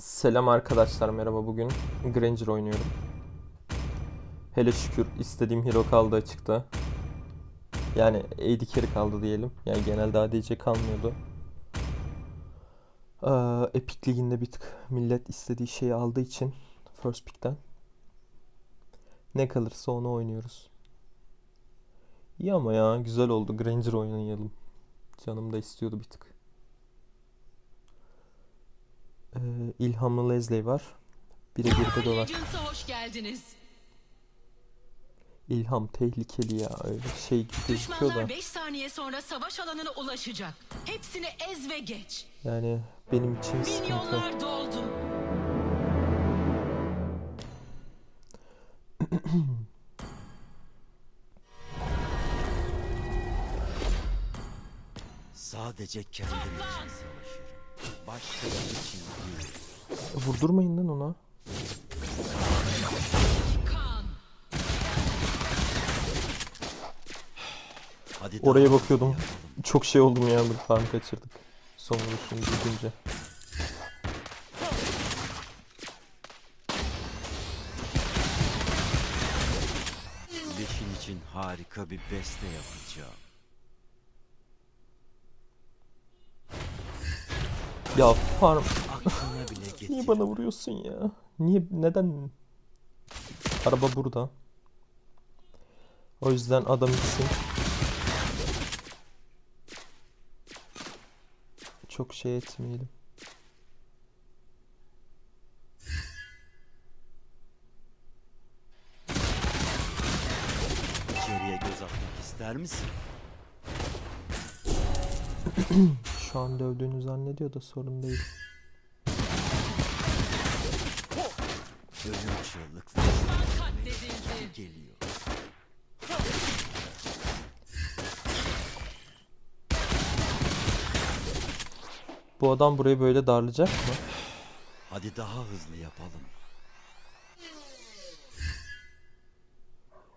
Selam arkadaşlar merhaba bugün Granger oynuyorum. Hele şükür istediğim hero kaldı açıkta. Yani AD carry kaldı diyelim. Yani genelde ADC kalmıyordu. Ee, Epic Ligi'nde bir tık millet istediği şeyi aldığı için First Pick'ten ne kalırsa onu oynuyoruz. İyi ama ya güzel oldu. Granger oynayalım. Canım da istiyordu bir tık. Ee, İlhamlı Leslie var. Biri bir de dolar. Hoş geldiniz. İlham tehlikeli ya öyle şey gibi gözüküyor da. Düşmanlar 5 saniye sonra savaş alanına ulaşacak. Hepsini ez ve geç. Yani benim için sıkıntı. Milyonlar doldu. Sadece kendim için savaşırım. Vurdurmayın lan ona. Hadi Oraya bakıyordum. Çok şey oldum ya bir farm kaçırdık. Son vuruşunu düzgünce. Leşin için harika bir beste yapacağım. Ya farm niye bana vuruyorsun ya? Niye neden? Araba burada. O yüzden adam gitsin. Çok şey etmeyelim. İçeriye göz atmak ister misin? Şu an dövdüğünü zannediyor da sorun değil. Ölüm çığlıkları geliyor. Bu adam burayı böyle darlayacak mı? Hadi daha hızlı yapalım.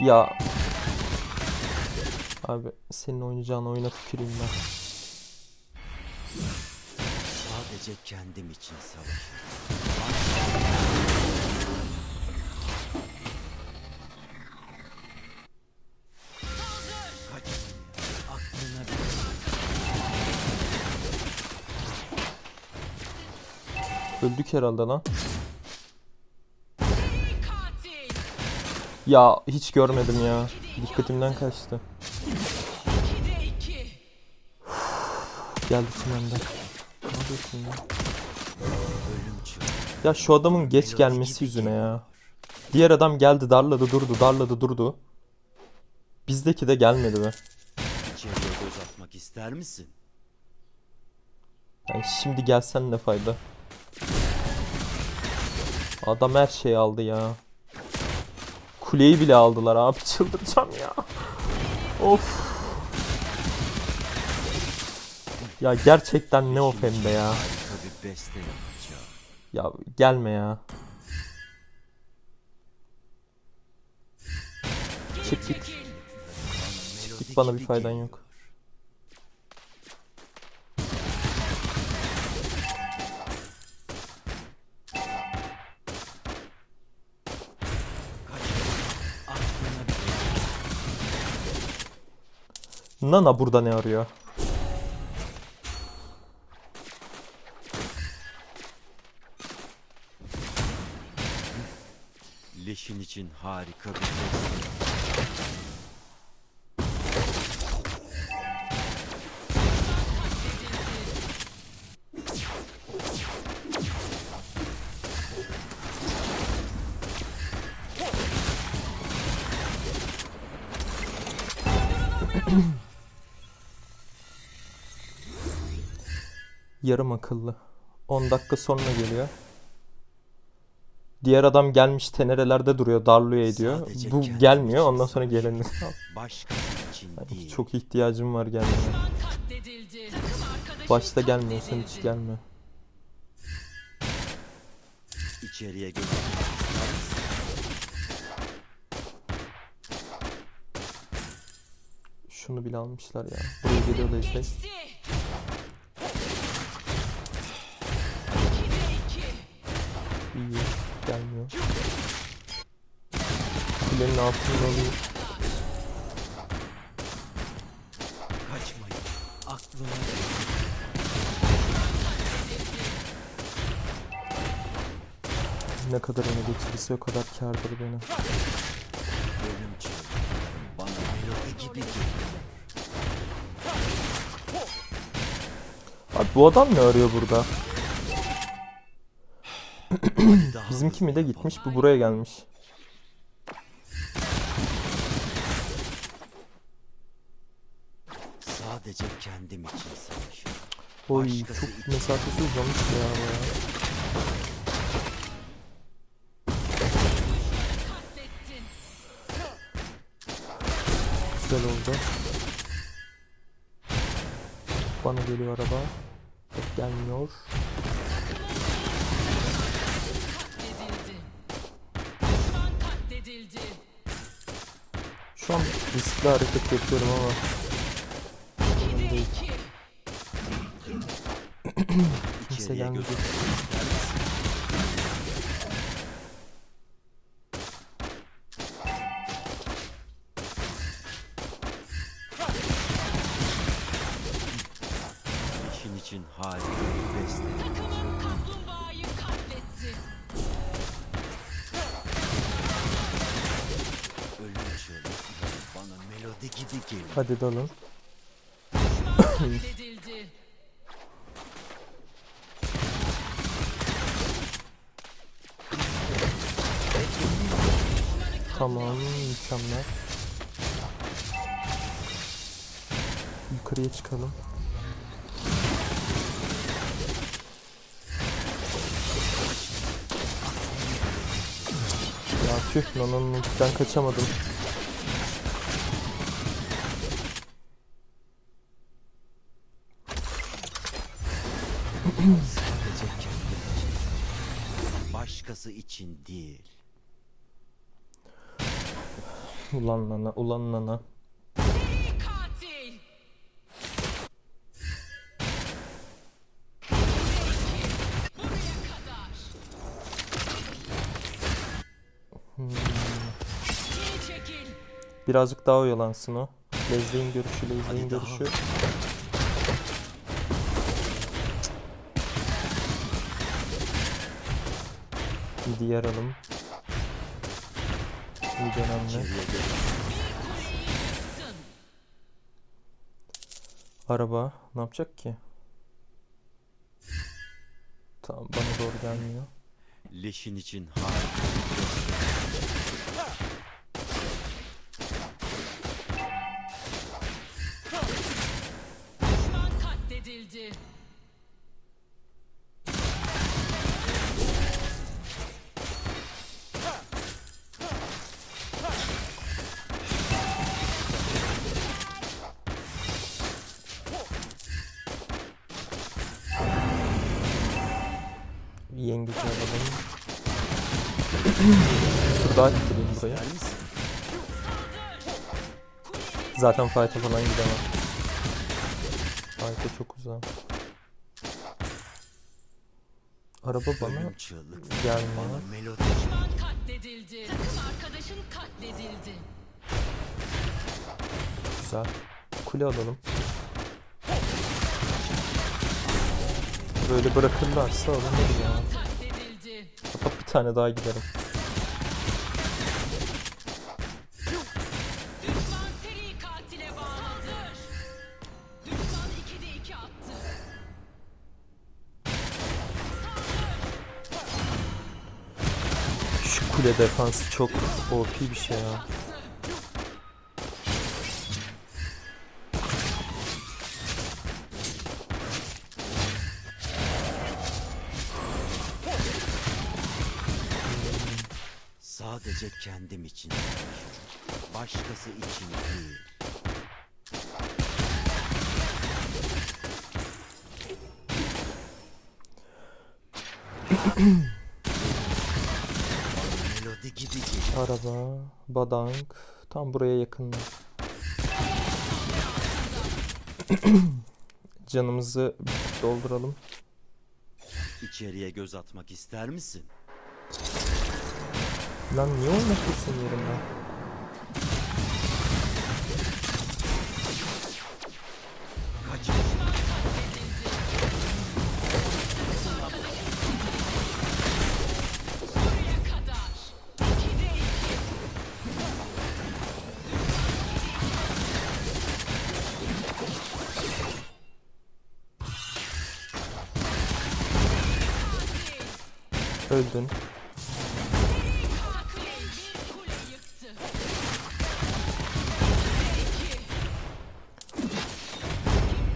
Ya. Abi senin oynayacağın oyuna tüküreyim ben. Sadece kendim için bile Öldük herhalde lan. Ya hiç görmedim ya. Dikkatimden kaçtı. Geldi yapıyorsun ya? Ya şu adamın geç gelmesi yüzüne ya. Diğer adam geldi darladı durdu darladı durdu. Bizdeki de gelmedi be. İçeriye ister misin? Yani şimdi gelsen ne fayda? Adam her şeyi aldı ya. Kuleyi bile aldılar abi çıldıracağım ya. Of. Ya gerçekten ne of hem de ya. Ya gelme ya. Çık git. Çekil. Git bana bir faydan yok. Nana burada ne arıyor? Leşin için harika bir beste. Yarım akıllı. 10 dakika sonra geliyor. Diğer adam gelmiş tenerelerde duruyor, darlıyor ediyor. Sadece Bu kendim gelmiyor, için ondan sonra geleni. Başkası için değil. Çok ihtiyacım var gelmeye. Düşman katledildi. Takım arkadaşın Başta gelmiyorsan hiç katledildi. gelme. İçeriye misin? Şunu bile almışlar ya. Buraya geliyor da izleyin. Geçti. 2'de 2. iyi. Gelmiyor. Kulenin altında alayım. Kaçmayın. Ne kadar öne geçirirse o kadar kârdır bana. ölüm çığlığı. Bana melodi gibi geliyor. Abi bu adam ne arıyor burada? Bizimki mi de gitmiş bu buraya gelmiş. Sadece kendim için savaşıyorum. Oy Başkası çok mesafesi uzamış ya. Güzel oldu. Bana geliyor araba. Yok gelmiyor. Şu an riskli hareket yapıyorum ama kimse misin? İşin için harika bir beste. Takımın kaplumbağayı katletti. Ölüm çığlıkları bana melodi gibi geliyor. Hadi dalın. Düşman katledildi. Mükemmel. Yukarıya çıkalım. Ya tüh Nana'nın ultiden kaçamadım. Sadece kendim için. Başkası için değil. Ulan Nana, ulan Nana. Çekil. Birazcık daha oyalansın o. Lezze'in görüşü, daha. görüşü. Bir diğer alım. Kuleyi yıktın. Araba ne yapacak ki? Tamam bana doğru gelmiyor. Leşin için harika Tur daha misin? Zaten fight'a falan gidemem. Fight'a çok uzağım. Araba bana gelmiyor. bana melodi Düşman katledildi. Takım arkadaşın katledildi. Güzel. Kule alalım. Böyle bırakırlarsa alınır ya. Hatta bir tane daha giderim. Kule defansı çok OP bir şey ya. Sadece kendim için. Başkası için değil. Bana melodi gibi geliyor. Araba, badank. Tam buraya yakın. Canımızı dolduralım. İçeriye göz atmak ister misin? Lan niye oynatıyorsun yerimden?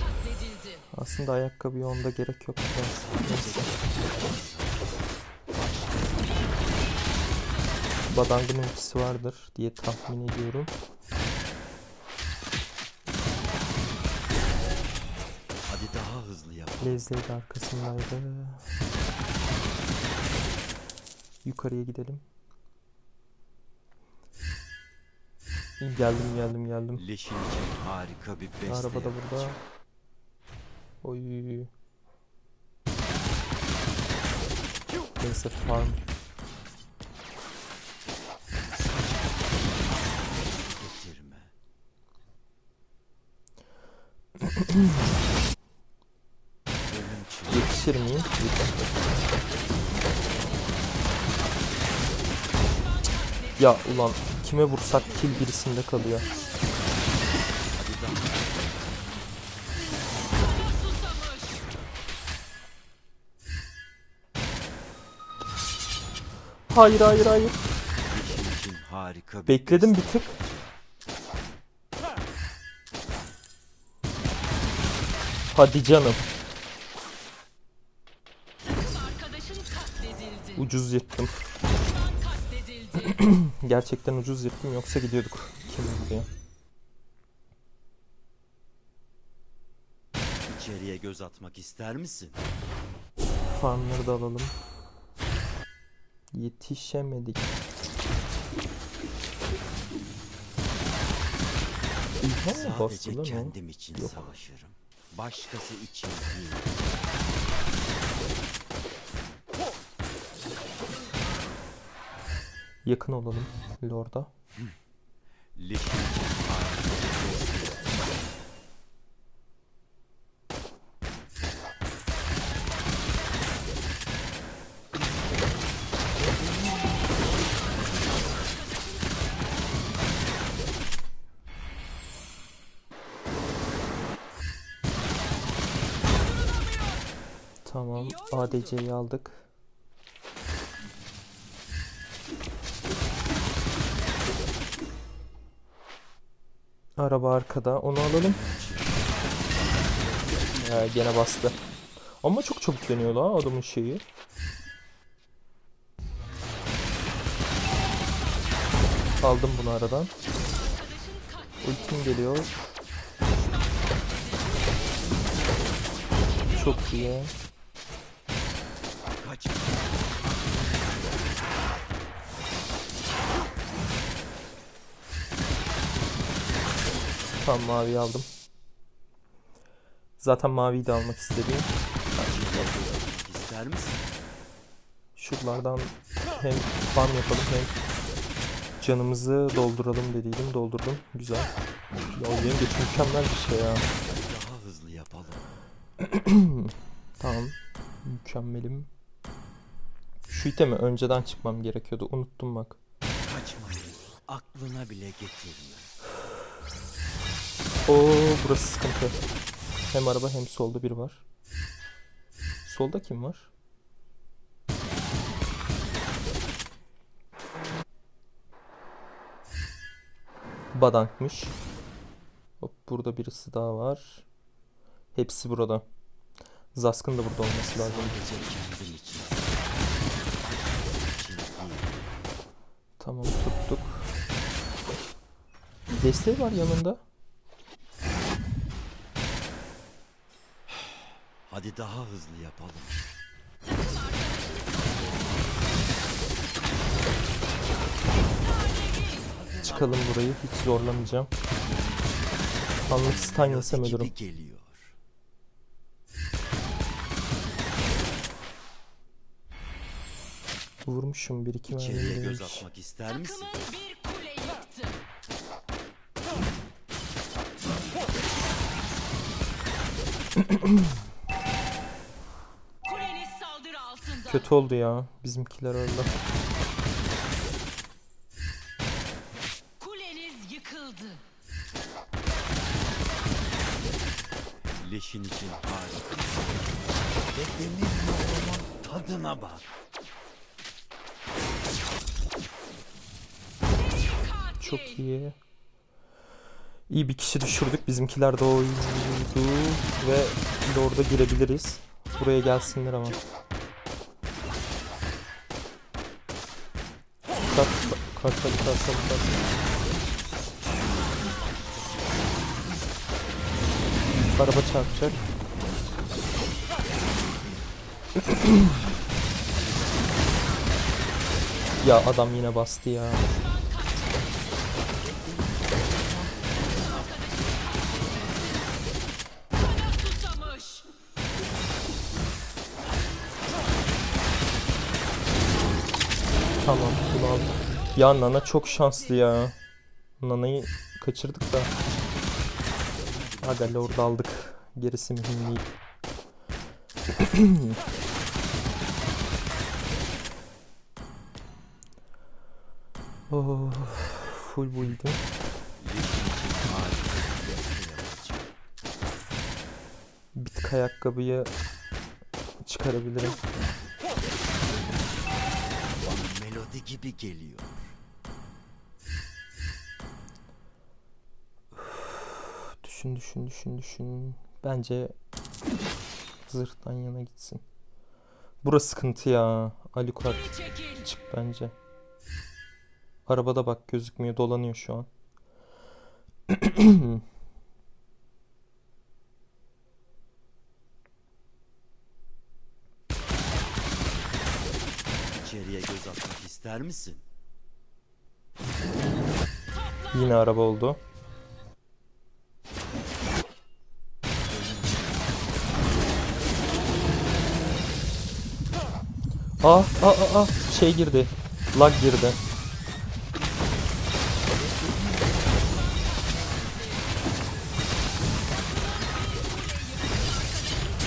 Katledildi. Aslında ayakkabıya onda gerek yok. Neyse. Badang'ın ultisi vardır diye tahmin ediyorum. Hadi daha hızlı yap. De arkasındaydı. Yukarıya gidelim. İyi, geldim geldim geldim. Leşin için harika bir beste Araba da burada. Oy. Neyse farm. Getirme. Yetişir miyim? Yetişir. Ya ulan kime vursak kill birisinde kalıyor. Hayır hayır hayır. Harika Bekledim bir tık. Hadi canım. Ucuz yırttım. Gerçekten ucuz yırttım yoksa gidiyorduk. Kim buraya? İçeriye göz atmak ister misin? Farmları da alalım. Yetişemedik. İlhan mı Sadece bastı lan o? kendim için Yok. savaşırım. Başkası için değil. Yakın olalım Lord'a. Tamam ADC'yi aldık. Araba arkada onu alalım. Ee, gene bastı. Ama çok çabuk dönüyor la adamın şeyi. Aldım bunu aradan. Ultim geliyor. Çok iyi. Tamam maviyi aldım. Zaten maviyi de almak atmak ister misin? Şuralardan hem farm yapalım hem canımızı dolduralım dediydim. Doldurdum. Güzel. Ya yengeç mükemmel bir şey ya. Daha hızlı yapalım. Tamam. Mükemmelim. Şu iteme önceden çıkmam gerekiyordu. Unuttum bak. Kaçmayı aklına bile getirme. Oo burası sıkıntı. Hem araba hem solda biri var. Solda kim var? Badankmış. Hop burada birisi daha var. Hepsi burada. Zask'ın da burada olması lazım. Tamam tuttuk. Desteği var yanında. Hadi daha hızlı yapalım. Çıkalım burayı. Hiç zorlamayacağım. Anlık stun yesem ölürüm. geliyor. Vurmuşum bir iki mermi İçeriye göz atmak ister misin? Kötü oldu ya. Bizimkiler öldü. Kuleniz yıkıldı. Leşin için harika. Ve demir yolunun tadına bak. Çok iyi. İyi bir kişi düşürdük. Bizimkiler de oydu ve Lord'a girebiliriz. Buraya gelsinler ama. Kart, kart, hadi kart, hadi kart. Araba çarpacak. ya adam yine bastı ya. Tamam bunu aldım. Ya Nana çok şanslı ya. Nana'yı kaçırdık da. Aga Lord aldık. Gerisi mühim değil. oh, full build'im. Tık ayakkabıyı çıkarabilirim. Bana melodi gibi geliyor. Düşün düşün düşün düşün. Bence zırhtan yana gitsin. Burası sıkıntı ya. Ali çekil. Çık bence. Arabada bak gözükmüyor dolanıyor şu an. İçeriye göz ister misin? Yine araba oldu. Ah ah ah ah şey girdi. Lag girdi.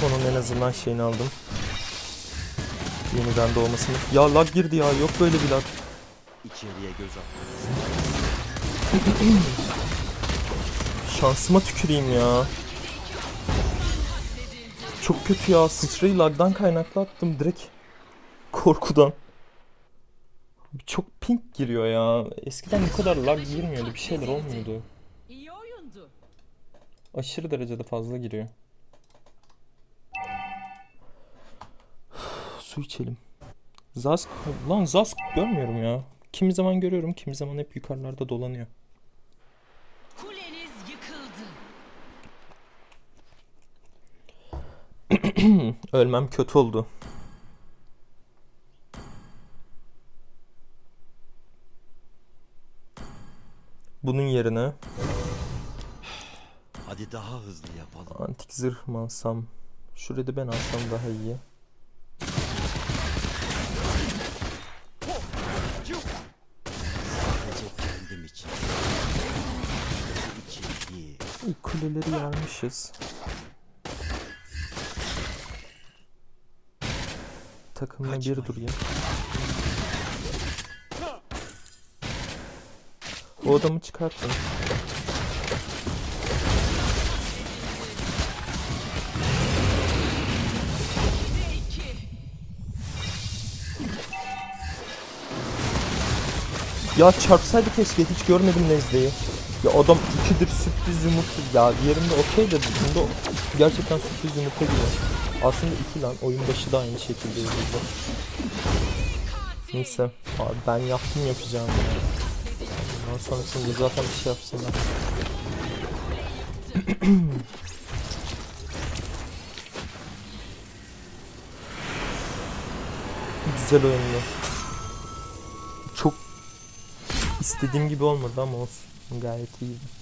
Onun en azından şeyini aldım. Yeniden doğmasını. Ya lag girdi ya yok böyle bir lag. İçeriye göz Şansıma tüküreyim ya. Çok kötü ya. Sıçrayı lagdan kaynaklı attım direkt. Korkudan. Çok pink giriyor ya. Eskiden bu kadar lag girmiyordu. Bir şeyler olmuyordu. İyi oyundu. Aşırı derecede fazla giriyor. Su içelim. Zask... Lan Zask görmüyorum ya. Kimi zaman görüyorum, kimi zaman hep yukarılarda dolanıyor. Kuleniz yıkıldı. Ölmem kötü oldu. Bunun yerine Hadi daha hızlı yapalım. antik zırh mı alsam? Şurayı da ben alsam daha iyi. Sadece kendim için. Başkası için değil. İlk kuleleri yarmışız. Takımla bir Kaçmayın. durayım. O adamı çıkartın. Ya çarpsaydı keşke hiç görmedim Nezle'yi. Ya adam ikidir sürpriz yumurta ya diğerinde okey de bunda gerçekten sürpriz yumurta gibi. Aslında iki lan oyun başı da aynı şekilde yazıldı. Neyse abi ben yaptım yapacağım ya. Ondan sonrasında zaten bir şey yapsınlar. Güzel oyundu. Çok istediğim gibi olmadı ama olsun. Gayet iyiydi.